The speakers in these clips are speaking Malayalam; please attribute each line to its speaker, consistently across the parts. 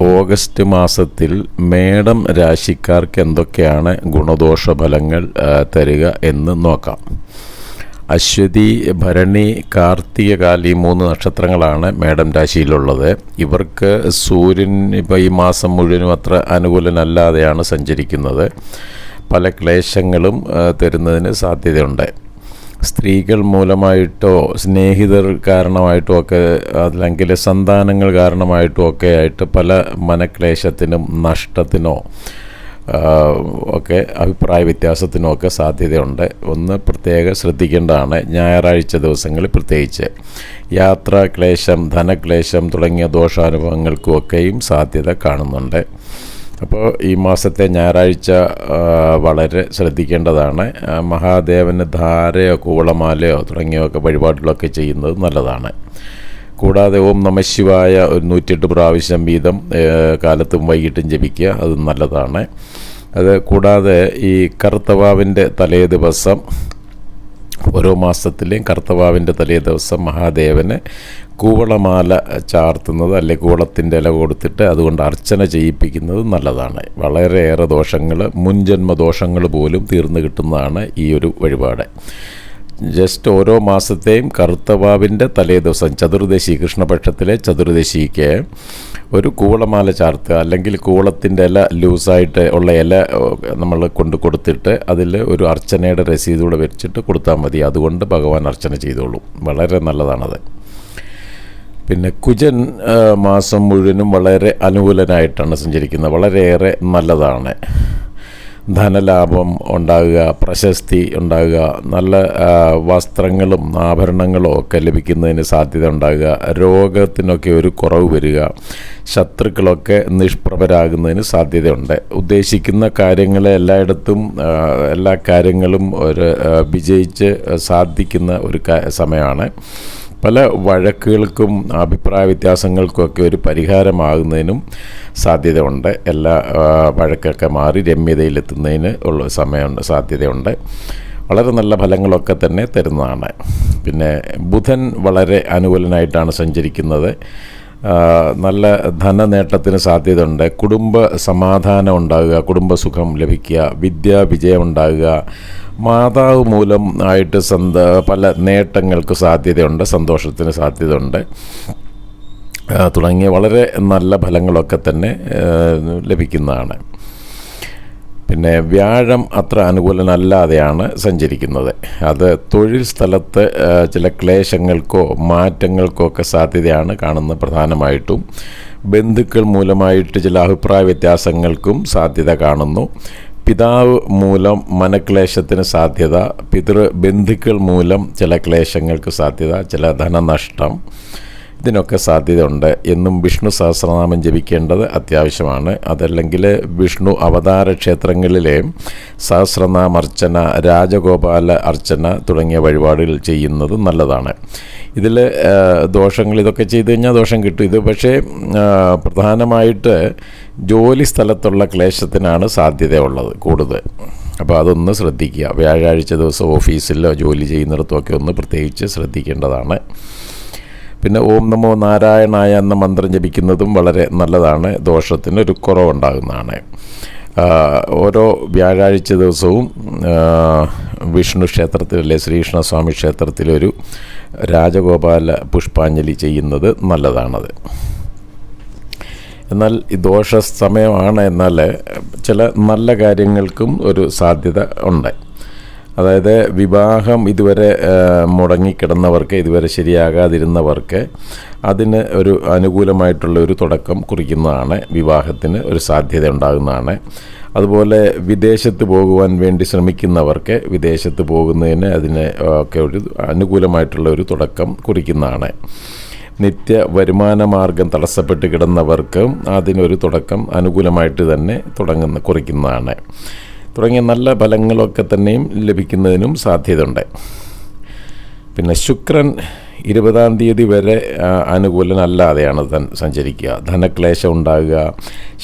Speaker 1: ഓഗസ്റ്റ് മാസത്തിൽ മേടം രാശിക്കാർക്ക് എന്തൊക്കെയാണ് ഗുണദോഷ ഫലങ്ങൾ തരിക എന്ന് നോക്കാം. അശ്വതി ഭരണി കാർത്തികകാലി മൂന്ന് നക്ഷത്രങ്ങളാണ് മേടം രാശിയിലുള്ളത്. ഇവർക്ക് സൂര്യൻ ഇപ്പോൾ ഈ മാസം മുഴുവനും അത്ര അനുകൂലനല്ലാതെയാണ് സഞ്ചരിക്കുന്നത്. പല ക്ലേശങ്ങളും തരുന്നതിന് സാധ്യതയുണ്ട്. സ്ത്രീകൾ മൂലമായിട്ടോ സ്നേഹിതർ കാരണമായിട്ടോ ഒക്കെ അല്ലെങ്കിൽ സന്താനങ്ങൾ കാരണമായിട്ടോ ഒക്കെ ആയിട്ട് പല മനക്ലേശത്തിനും നഷ്ടത്തിനോ ഒക്കെ അഭിപ്രായ വ്യത്യാസത്തിനും ഒക്കെ സാധ്യതയുണ്ട്. ഒന്ന് പ്രത്യേകം ശ്രദ്ധിക്കേണ്ടതാണ് ഞായറാഴ്ച ദിവസങ്ങളിൽ പ്രത്യേകിച്ച് യാത്രാക്ലേശം ധനക്ലേശം തുടങ്ങിയ ദോഷാനുഭവങ്ങൾക്കുമൊക്കെയും സാധ്യത കാണുന്നുണ്ട്. അപ്പോൾ ഈ മാസത്തെ ഞായറാഴ്ച വളരെ ശ്രദ്ധിക്കേണ്ടതാണ്. മഹാദേവന് ധാരയോ കൂവളമാലയോ തുടങ്ങിയൊക്കെ വഴിപാടുകളൊക്കെ ചെയ്യുന്നത് നല്ലതാണ്. കൂടാതെ ഓം നമശിവായ ഒരു നൂറ്റിയെട്ട് പ്രാവശ്യം വീതം കാലത്തും വൈകിട്ടും ജപിക്കുക അത് നല്ലതാണ്. അത് കൂടാതെ ഈ കറുത്തവാവിന്റെ തലേ ദിവസം ഓരോ മാസത്തിലെയും കർത്തവാവിന്റെ തലേ ദിവസം മഹാദേവന് കൂവളമാല ചാർത്തുന്നത് അല്ലെ കൂവളത്തിന്റെ ഇല കൊടുത്തിട്ട് അതുകൊണ്ട് അർച്ചന ചെയ്യിപ്പിക്കുന്നത് നല്ലതാണ്. വളരെയേറെ ദോഷങ്ങൾ മുൻജന്മ ദോഷങ്ങൾ പോലും തീർന്നു കിട്ടുന്നതാണ് ഈ ഒരു വഴിപാട്. ജസ്റ്റ് ഓരോ മാസത്തെയും കറുത്തവാവിന്റെ തലേ ദിവസം ചതുർദശി കൃഷ്ണപക്ഷത്തിലെ ചതുർദശിക്ക് ഒരു കൂളമാല ചാർത്തുക അല്ലെങ്കിൽ കൂളത്തിന്റെ ഇല ലൂസായിട്ട് ഉള്ള ഇല നമ്മൾ കൊണ്ട് കൊടുത്തിട്ട് അതിൽ ഒരു അർച്ചനയുടെ രസീതൂടെ വെച്ചിട്ട് കൊടുത്താൽ മതി. അതുകൊണ്ട് ഭഗവാൻ അർച്ചന ചെയ്തോളും. വളരെ നല്ലതാണത്. പിന്നെ കുജൻ മാസം മുഴുവനും വളരെ അനുകൂലനായിട്ടാണ് സഞ്ചരിക്കുന്നത്. വളരെയേറെ നല്ലതാണ്. ധനലാഭം ഉണ്ടാകുക പ്രശസ്തി ഉണ്ടാകുക നല്ല വസ്ത്രങ്ങളും ആഭരണങ്ങളും ഒക്കെ ലഭിക്കുന്നതിന് സാധ്യത ഉണ്ടാകുക രോഗത്തിനൊക്കെ ഒരു കുറവ് വരിക ശത്രുക്കളൊക്കെ നിഷ്പ്രഭരാകുന്നതിന് സാധ്യതയുണ്ട്. ഉദ്ദേശിക്കുന്ന കാര്യങ്ങളെ എല്ലായിടത്തും എല്ലാ കാര്യങ്ങളും ഒരു വിജയിച്ച് സാധിക്കുന്ന ഒരു സമയമാണ്. പല വഴക്കുകൾക്കും അഭിപ്രായ വ്യത്യാസങ്ങൾക്കുമൊക്കെ ഒരു പരിഹാരമാകുന്നതിനും സാധ്യതയുണ്ട്. എല്ലാ വഴക്കൊക്കെ മാറി രമ്യതയിലെത്തുന്നതിന് ഉള്ള സമയമുണ്ട് സാധ്യതയുണ്ട്. വളരെ നല്ല ഫലങ്ങളൊക്കെ തന്നെ തരുന്നതാണ്. പിന്നെ ബുധൻ വളരെ അനുകൂലനായിട്ടാണ് സഞ്ചരിക്കുന്നത്. നല്ല ധനനേട്ടത്തിന് സാധ്യതയുണ്ട്. കുടുംബ സമാധാനം ഉണ്ടാകുക കുടുംബസുഖം ലഭിക്കുക വിദ്യാവിജയം ഉണ്ടാകുക. മാതാവ് മൂലം ആയിട്ട് സന്ത പല നേട്ടങ്ങൾക്ക് സാധ്യതയുണ്ട് സന്തോഷത്തിന് സാധ്യതയുണ്ട്. തുടങ്ങിയ വളരെ നല്ല ഫലങ്ങളൊക്കെ തന്നെ ലഭിക്കുന്നതാണ്. പിന്നെ വ്യാഴം അത്ര അനുകൂലനല്ലാതെയാണ് സഞ്ചരിക്കുന്നത്. അത് തൊഴിൽ സ്ഥലത്ത് ചില ക്ലേശങ്ങൾക്കോ മാറ്റങ്ങൾക്കോ ഒക്കെ സാധ്യതയാണ് കാണുന്നത് പ്രധാനമായിട്ടും. ബന്ധുക്കൾ മൂലമായിട്ട് ചില അഭിപ്രായ വ്യത്യാസങ്ങൾക്കും സാധ്യത കാണുന്നു. പിതാവ് മൂലം മനക്ലേശത്തിന് സാധ്യത പിതൃ ബന്ധുക്കൾ മൂലം ചില ക്ലേശങ്ങൾക്ക് സാധ്യത ചില ധനനഷ്ടം. ഇതിനൊക്കെ സാധ്യതയുണ്ട്. എന്നും വിഷ്ണു സഹസ്രനാമം ജപിക്കേണ്ടത് അത്യാവശ്യമാണ്. അതല്ലെങ്കിൽ വിഷ്ണു അവതാര ക്ഷേത്രങ്ങളിലെ സഹസ്രനാമ അർച്ചന രാജഗോപാല അർച്ചന തുടങ്ങിയ വഴിപാടുകൾ ചെയ്യുന്നത് നല്ലതാണ്. ഇതിൽ ദോഷങ്ങൾ ഇതൊക്കെ ചെയ്തു കഴിഞ്ഞാൽ ദോഷം കിട്ടും. ഇത് പക്ഷേ പ്രധാനമായിട്ട് ജോലി സ്ഥലത്തുള്ള ക്ലേശത്തിനാണ് സാധ്യതയുള്ളത് കൂടുതൽ. അപ്പോൾ അതൊന്ന് ശ്രദ്ധിക്കുക. വ്യാഴാഴ്ച ദിവസം ഓഫീസിലോ ജോലി ചെയ്യുന്നിടത്തുമൊക്കെ ഒന്ന് പ്രത്യേകിച്ച് ശ്രദ്ധിക്കേണ്ടതാണ്. പിന്നെ ഓം നമോ നാരായണായ എന്ന മന്ത്രം ജപിക്കുന്നതും വളരെ നല്ലതാണ്. ദോഷത്തിന് ഒരു കുറവുണ്ടാകുന്നതാണ്. ഓരോ വ്യാഴാഴ്ച ദിവസവും വിഷ്ണു ക്ഷേത്രത്തിലെ ശ്രീകൃഷ്ണസ്വാമി ക്ഷേത്രത്തിലൊരു രാജഗോപാല പുഷ്പാഞ്ജലി ചെയ്യുന്നത് നല്ലതാണത്. എന്നാൽ ഈ ദോഷ സമയമാണ് എന്നാൽ ചില നല്ല കാര്യങ്ങൾക്കും ഒരു സാധ്യത ഉണ്ട്. അതായത് വിവാഹം ഇതുവരെ മുടങ്ങിക്കിടന്നവർക്ക് ഇതുവരെ ശരിയാകാതിരുന്നവർക്ക് അതിന് ഒരു അനുകൂലമായിട്ടുള്ള ഒരു തുടക്കം കുറിക്കുന്നതാണ് വിവാഹത്തിന് ഒരു സാധ്യത ഉണ്ടാകുന്നതാണ് അതുപോലെ വിദേശത്ത് പോകുവാൻ വേണ്ടി ശ്രമിക്കുന്നവർക്ക് വിദേശത്ത് പോകുന്നതിന് അതിന് ഒക്കെ ഒരു അനുകൂലമായിട്ടുള്ള ഒരു തുടക്കം കുറിക്കുന്നതാണ്. നിത്യ വരുമാന മാർഗം തടസ്സപ്പെട്ട് കിടന്നവർക്കും അതിനൊരു തുടക്കം അനുകൂലമായിട്ട് തന്നെ തുടങ്ങുന്ന കുറിക്കുന്നതാണ്. തുടങ്ങിയ നല്ല ഫലങ്ങളൊക്കെ തന്നെയും ലഭിക്കുന്നതിനും സാധ്യതയുണ്ട്. പിന്നെ ശുക്രൻ ഇരുപതാം തീയതി വരെ അനുകൂലനല്ലാതെയാണ് തൻ സഞ്ചരിക്കുക. ധനക്ലേശം ഉണ്ടാകുക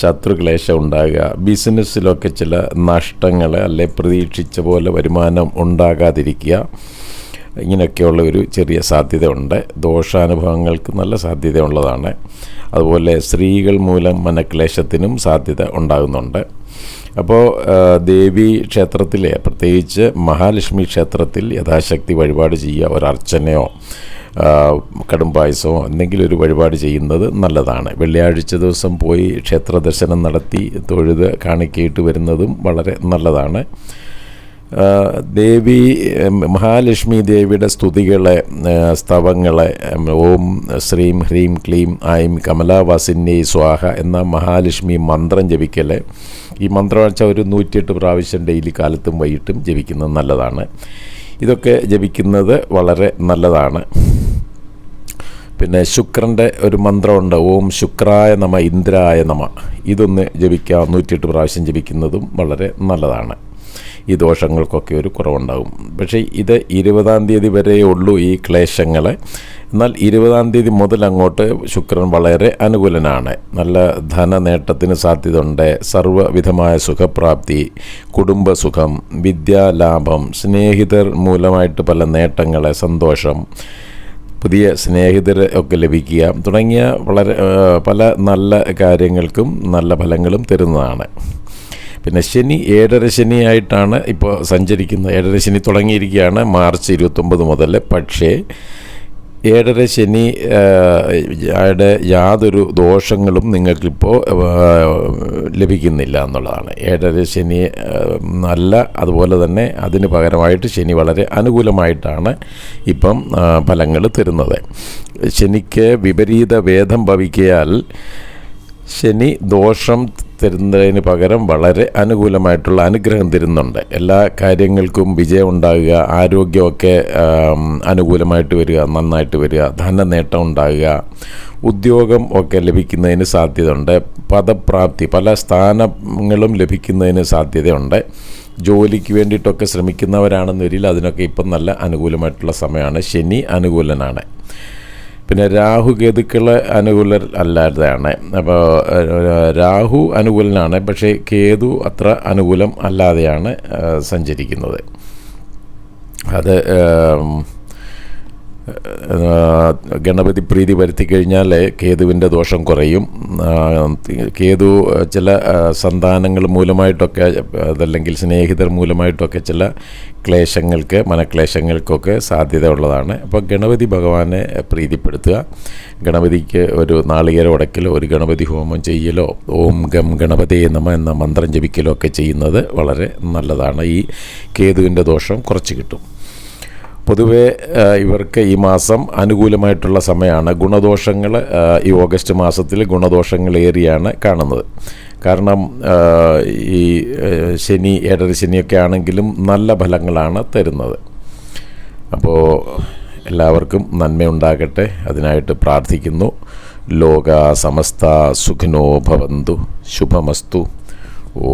Speaker 1: ശത്രുക്ലേശം ഉണ്ടാകുക ബിസിനസ്സിലൊക്കെ ചില നഷ്ടങ്ങൾ അല്ലെ പ്രതീക്ഷിച്ച പോലെ വരുമാനം ഉണ്ടാകാതിരിക്കുക ഇങ്ങനെയൊക്കെയുള്ള ഒരു ചെറിയ സാധ്യതയുണ്ട്. ദോഷാനുഭവങ്ങൾക്ക് നല്ല സാധ്യതയുള്ളതാണ്. അതുപോലെ സ്ത്രീകൾ മൂലം മനക്ലേശത്തിനും സാധ്യത ഉണ്ടാകുന്നുണ്ട്. അപ്പോൾ ദേവി ക്ഷേത്രത്തിലെ പ്രത്യേകിച്ച് മഹാലക്ഷ്മി ക്ഷേത്രത്തിൽ യഥാശക്തി വഴിപാട് ചെയ്യുക ഒരർച്ചനയോ കടും പായസമോ എന്തെങ്കിലും ഒരു വഴിപാട് ചെയ്യുന്നത് നല്ലതാണ്. വെള്ളിയാഴ്ച ദിവസം പോയി ക്ഷേത്ര ദർശനം നടത്തി തൊഴുത് കാണിക്കയിട്ട് വരുന്നതും വളരെ നല്ലതാണ്. ദേവി മഹാലക്ഷ്മി ദേവിയുടെ സ്തുതികളെ സ്തവങ്ങളെ ഓം ശ്രീം ഹ്രീം ക്ലീം ഐം കമലാവാസിന്നി സ്വാഹ എന്ന മഹാലക്ഷ്മി മന്ത്രം ജപിക്കൽ ഈ മന്ത്രം വെച്ചാൽ ഒരു നൂറ്റിയെട്ട് പ്രാവശ്യം ഡെയിലി കാലത്തും വൈകിട്ടും ജപിക്കുന്നത് നല്ലതാണ്. ഇതൊക്കെ ജപിക്കുന്നത് വളരെ നല്ലതാണ്. പിന്നെ ശുക്രന്റെ ഒരു മന്ത്രമുണ്ട് ഓം ശുക്രായ നമ ഇന്ദ്രായ നമ. ഇതൊന്ന് ജപിക്കുക നൂറ്റിയെട്ട് പ്രാവശ്യം ജപിക്കുന്നതും വളരെ നല്ലതാണ്. ഈ ദോഷങ്ങൾക്കൊക്കെ ഒരു കുറവുണ്ടാകും. പക്ഷേ ഇത് ഇരുപതാം തീയതി വരെയേ ഉള്ളൂ ഈ ക്ലേശങ്ങൾ എന്നാൽ ഇരുപതാം തീയതി മുതൽ അങ്ങോട്ട് ശുക്രൻ വളരെ അനുകൂലനാണ്. നല്ല ധന നേട്ടത്തിന് സാധ്യതയുണ്ട്. സർവവിധമായ സുഖപ്രാപ്തി കുടുംബസുഖം വിദ്യാലാഭം സ്നേഹിതർ മൂലമായിട്ട് പല നേട്ടങ്ങൾ സന്തോഷം പുതിയ സ്നേഹിതരെ ഒക്കെ ലഭിക്കുക തുടങ്ങിയ വളരെ പല നല്ല കാര്യങ്ങൾക്കും നല്ല ഫലങ്ങളും തരുന്നതാണ്. പിന്നെ ശനി ഏഴര ശനിയായിട്ടാണ് ഇപ്പോൾ സഞ്ചരിക്കുന്നത്. ഏഴര ശനി തുടങ്ങിയിരിക്കുകയാണ് മാർച്ച് ഇരുപത്തൊമ്പത് മുതൽ പക്ഷേ ഏഴര ശനി ആയുടെ യുടെ യാതൊരു ദോഷങ്ങളും നിങ്ങൾക്കിപ്പോൾ ലഭിക്കുന്നില്ല എന്നുള്ളതാണ്. ഏഴര ശനി നല്ല അതുപോലെ തന്നെ അതിന് പകരമായിട്ട് ശനി വളരെ അനുകൂലമായിട്ടാണ് ഇപ്പം ഫലങ്ങൾ തരുന്നത്. ശനിക്ക് വിപരീത വേദം ഭവിക്കയാൽ ശനി ദോഷം തരുന്നതിന് പകരം വളരെ അനുകൂലമായിട്ടുള്ള അനുഗ്രഹം തരുന്നുണ്ട്. എല്ലാ കാര്യങ്ങൾക്കും വിജയം ഉണ്ടാകുക ആരോഗ്യമൊക്കെ അനുകൂലമായിട്ട് വരിക നന്നായിട്ട് വരിക ധനനേട്ടം ഉണ്ടാകുക ഉദ്യോഗം ഒക്കെ ലഭിക്കുന്നതിന് സാധ്യതയുണ്ട്. പദപ്രാപ്തി പല സ്ഥാനങ്ങളും ലഭിക്കുന്നതിന് സാധ്യതയുണ്ട്. ജോലിക്ക് വേണ്ടിയിട്ടൊക്കെ ശ്രമിക്കുന്നവരാണെന്ന് വരില്ല. അതിനൊക്കെ ഇപ്പം നല്ല അനുകൂലമായിട്ടുള്ള സമയമാണ്. ശനി അനുകൂലനാണ്. പിന്നെ രാഹു കേതുക്കൾ അനുകൂലർ അല്ലാതെയാണ് അപ്പോൾ രാഹു അനുകൂലനാണ് പക്ഷേ കേതു അത്ര അനുകൂലം അല്ലാതെയാണ് സഞ്ചരിക്കുന്നത്. അത് ഗണപതി പ്രീതി വരുത്തി കഴിഞ്ഞാൽ കേതുവിന്റെ ദോഷം കുറയും. കേതു ചില സന്താനങ്ങൾ മൂലമായിട്ടൊക്കെ അതല്ലെങ്കിൽ സ്നേഹിതർ മൂലമായിട്ടൊക്കെ ചില ക്ലേശങ്ങൾക്ക് മനക്ലേശങ്ങൾക്കൊക്കെ സാധ്യത ഉള്ളതാണ് അപ്പോൾ ഗണപതി ഭഗവാനെ പ്രീതിപ്പെടുത്തുക. ഗണപതിക്ക് ഒരു നാളികേര ഉടക്കലോ ഒരു ഗണപതി ഹോമം ചെയ്യലോ ഓം ഗം ഗണപതേ നമ എന്ന മന്ത്രം ജപിക്കലോ ഒക്കെ ചെയ്യുന്നത് വളരെ നല്ലതാണ്. ഈ കേതുവിന്റെ ദോഷം കുറച്ച് കിട്ടും. പൊതുവേ ഇവർക്ക് ഈ മാസം അനുകൂലമായിട്ടുള്ള സമയമാണ്. ഗുണദോഷങ്ങൾ ഈ ഓഗസ്റ്റ് മാസത്തിൽ ഗുണദോഷങ്ങളേറിയാണ് കാണുന്നത്. കാരണം ഈ ശനി ഏഴര ശനിയൊക്കെ ആണെങ്കിലും നല്ല ഫലങ്ങളാണ് തരുന്നത്. അപ്പോൾ എല്ലാവർക്കും നന്മയുണ്ടാകട്ടെ അതിനായിട്ട് പ്രാർത്ഥിക്കുന്നു. ലോക സമസ്ത സുഖിനോ ഭവന്തു. ശുഭമസ്തു. ഓ